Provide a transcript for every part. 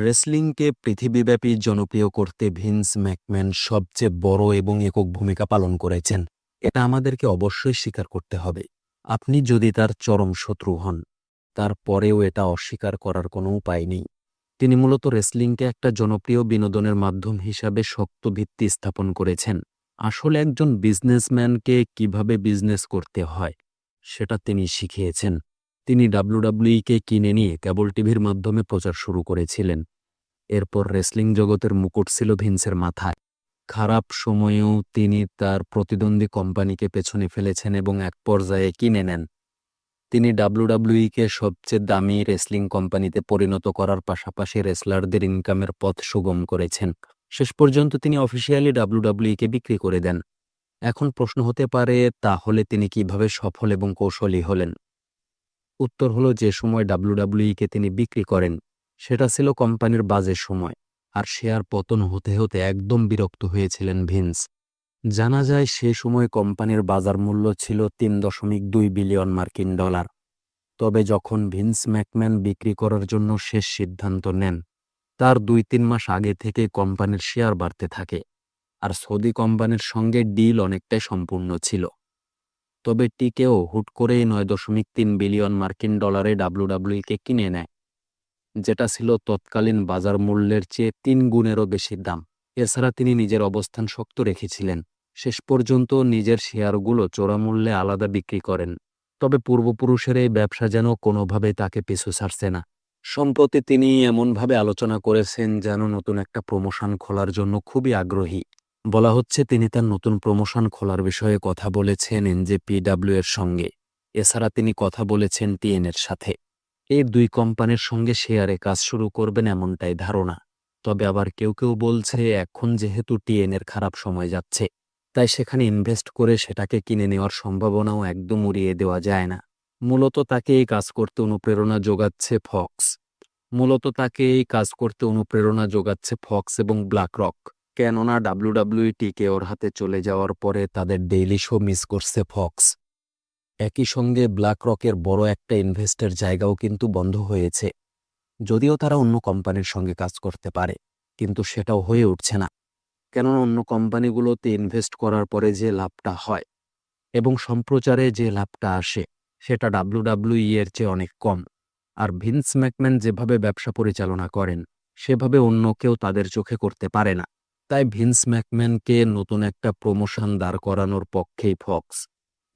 রেসলিংকে পৃথিবীব্যাপী জনপ্রিয় করতে ভিন্স ম্যাকম্যান সবচেয়ে বড় এবং একক ভূমিকা পালন করেছেন। এটা আমাদেরকে অবশ্যই স্বীকার করতে হবে। আপনি যদি তার চরম শত্রু হন, তারপরেও এটা অস্বীকার করার কোনো উপায় নেই। তিনি মূলত রেসলিংকে একটা জনপ্রিয় বিনোদনের মাধ্যম হিসাবে শক্ত ভিত্তি স্থাপন করেছেন। আসলে একজন বিজনেসম্যানকে কীভাবে বিজনেস করতে হয়, সেটা তিনি শিখিয়েছেন। তিনি ডাব্লিউডাব্লিউইকে কিনে নিয়ে কেবল টিভির মাধ্যমে প্রচার শুরু করেছিলেন। এরপর রেসলিং জগতের মুকুট ছিল ভিন্সের মাথায়। খারাপ সময়েও তিনি তার প্রতিদ্বন্দ্বী কোম্পানিকে পেছনে ফেলেছেন এবং এক পর্যায়ে কিনে নেন। তিনি ডাব্লিউডাব্লিউইকে সবচেয়ে দামি রেসলিং কোম্পানিতে পরিণত করার পাশাপাশি রেসলারদের ইনকামের পথ সুগম করেছেন। শেষ পর্যন্ত তিনি অফিসিয়ালি ডাব্লিউডাব্লিউইকে বিক্রি করে দেন। এখন প্রশ্ন হতে পারে, তাহলে তিনি কীভাবে সফল এবং কৌশলী হলেন? উত্তর হলো যে সময় ডাব্লিউডাব্লিউইকে তিনি বিক্রি করেন, সেটা ছিল কোম্পানির বাজে সময়, আর শেয়ার পতন হতে হতে একদম বিরক্ত হয়েছিলেন ভিন্স। জানা যায় সে সময় কোম্পানির বাজার মূল্য ছিল তিন দশমিক দুই বিলিয়ন মার্কিন ডলার। তবে যখন ভিন্স ম্যাকম্যান বিক্রি করার জন্য শেষ সিদ্ধান্ত নেন, তার দুই তিন মাস আগে থেকে কোম্পানির শেয়ার বাড়তে থাকে, আর সৌদি কোম্পানির সঙ্গে ডিল অনেকটাই সম্পূর্ণ ছিল। তবে টিকেও হুট করেই নয় দশমিক তিন বিলিয়ন মার্কিন ডলারে ডাব্লিউডাব্লিউকে কিনে নেয়, যেটা ছিল তৎকালীন বাজার মূল্যের চেয়ে তিন গুণেরও বেশি দাম। এছাড়া তিনি নিজের অবস্থান শক্ত রেখেছিলেন। শেষ পর্যন্ত নিজের শেয়ারগুলো চোরা মূল্যে আলাদা বিক্রি করেন। তবে পূর্বপুরুষের এই ব্যবসা যেন কোনোভাবে তাকে পিছু ছাড়ছে না। সম্প্রতি তিনি এমনভাবে আলোচনা করেছেন যেন নতুন একটা প্রমোশন খোলার জন্য খুবই আগ্রহী। বলা হচ্ছে তিনি তার নতুন প্রমোশন খোলার বিষয়ে কথা বলেছেন এনজেপিডাব্লিউ এর সঙ্গে। এছাড়া তিনি কথা বলেছেন টিএন এর সাথে। এই দুই কোম্পানির সঙ্গে শেয়ারে কাজ শুরু করবেন এমনটাই ধারণা। তবে আবার কেউ কেউ বলছে, এখন যেহেতু টিএন এর খারাপ সময় যাচ্ছে, তাই সেখানে ইনভেস্ট করে সেটাকে কিনে নেওয়ার সম্ভাবনাও একদম উড়িয়ে দেওয়া যায় না। মূলত তাকে এই কাজ করতে অনুপ্রেরণা যোগাচ্ছে ফক্স মূলত তাকে এই কাজ করতে অনুপ্রেরণা যোগাচ্ছে ফক্স এবং ব্ল্যাক রক কেননা ডাব্লিউডাব্লিউটিকে ওর হাতে চলে যাওয়ার পরে তাদের ডেইলি শো মিস করছে ফক্স। একই সঙ্গে ব্ল্যাক রকের বড় একটা ইনভেস্টের জায়গাও কিন্তু বন্ধ হয়েছে। যদিও তারা অন্য কোম্পানির সঙ্গে কাজ করতে পারে, কিন্তু সেটাও হয়ে উঠছে না। কেননা অন্য কোম্পানিগুলোতে ইনভেস্ট করার পরে যে লাভটা হয় এবং সম্প্রচারে যে লাভটা আসে, সেটা ডাব্লিউডাব্লিউই এর চেয়ে অনেক কম। আর ভিন্স ম্যাকম্যান যেভাবে ব্যবসা পরিচালনা করেন, সেভাবে অন্য কেউ তাদের চোখে করতে পারে না। তাই ভিন্স ম্যাকম্যানকে নতুন একটা প্রমোশন দাঁড় করানোর পক্ষেই ফক্স,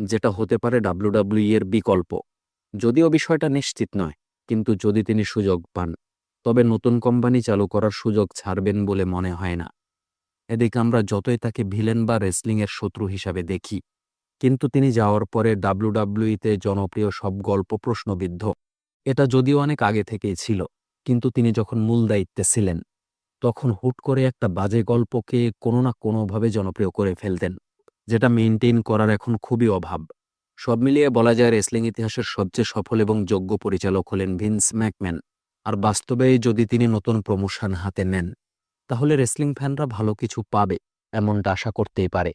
যেটা হতে পারে ডাব্লিউডাব্লিউ এর বিকল্প। যদিও বিষয়টা নিশ্চিত নয়, কিন্তু যদি তিনি সুযোগ পান, তবে নতুন কোম্পানি চালু করার সুযোগ ছাড়বেন বলে মনে হয় না। এদিকে আমরা যতই তাকে ভিলেন বা রেসলিংয়ের শত্রু হিসাবে দেখি, কিন্তু তিনি যাওয়ার পরে ডাব্লিউডাব্লিউইতে জনপ্রিয় সব গল্প প্রশ্নবিদ্ধ। এটা যদিও অনেক আগে থেকেই ছিল, কিন্তু তিনি যখন মূল দায়িত্বে ছিলেন তখন হুট করে একটা বাজে গল্পকে কোনো না কোনোভাবে জনপ্রিয় করে ফেলতেন, যেটা মেনটেন করার এখন খুবই অভাব। সব মিলিয়ে বলা যায় রেসলিং ইতিহাসের সবচেয়ে সফল এবং যোগ্য পরিচালক হলেন ভিন্স ম্যাকম্যান। আর বাস্তবে যদি তিনি নতুন প্রমোশন হাতে নেন, তাহলে রেসলিং ফ্যানরা ভালো কিছু পাবে, এমনটা আশা করতেই পারে।